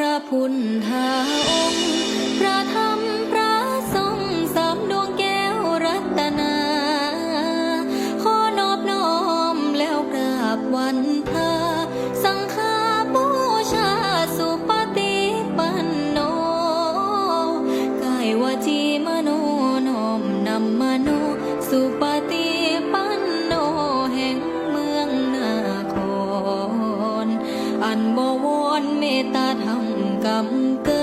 ระพุทธองค์พระธรรมพระสงฆ์สามดวงแก้วรัตนา ขอนอบน้อมแล้วกราบวันทาสังฆาบูชาสุปฏิปันโนกายวาจีมโนน้อมนำมโนสุปฏิปันโนแห่งเมืองนาครอันบวรเมตตาธรรม cầm cơn